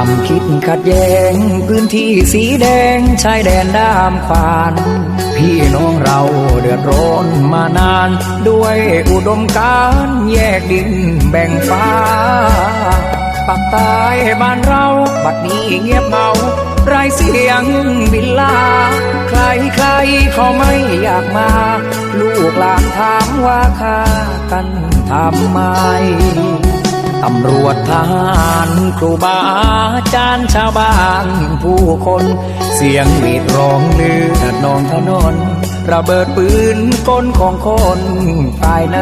ความคิดขัดแย้ง พื้นที่สีแดงชายแดนด้ามขวาน พี่น้องเราเดือดร้อนมานาน ด้วยอุดมการแยกดินแบ่งฟ้าปักใต้บ้านเรา บัดนี้เงียบเหงาไรเสียงบินลา ใครใครเขาไม่อยากมา ลูกหลานถามว่าค่ากันทำไมำรวจทหารครูบาอาจารย์ชาวบ้านผู้คน เสียงหวีดร้องเลือดนองถนน ระเบิดปืนกลของคนภายใน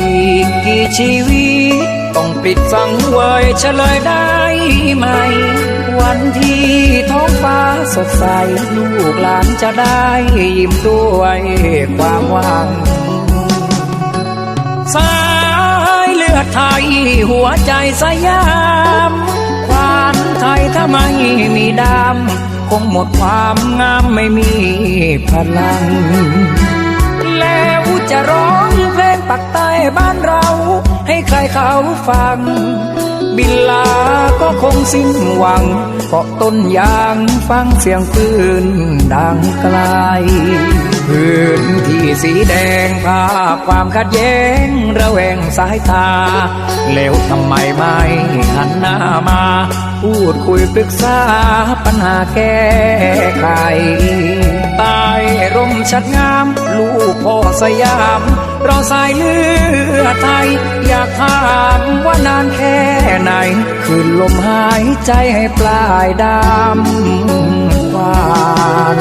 อีกกี่ชีวิต ต้องปิดสังเวยเฉลยได้ไหม วันที่ท้องฟ้าสดใส ลูกหลานจะได้ยิ้มด้วยความหวัง ไทยหัวใจสยามความไทยถ้าไม่มีดำคงหมดความงามไม่มีพลัง แล้วจะร้องเพลงปักใต้บ้านเรา ให้ใครเขาฟัง คงสิ้นหวังเกาะต้นยางฟังเสียงปืนดังไกลพื้นที่สีแดงภาพความขัดแย้งระแวงสายตาแล้วทำไมไม่หันหน้ามา พูดคุยปรึกษาปัญหาแก้ไข ร่มชัดงาม ลูกพ่อสยาม เราสายเลือดไทย อยากถามว่านานแค่ไหน คืนลมหายใจให้ปลายดำหวาน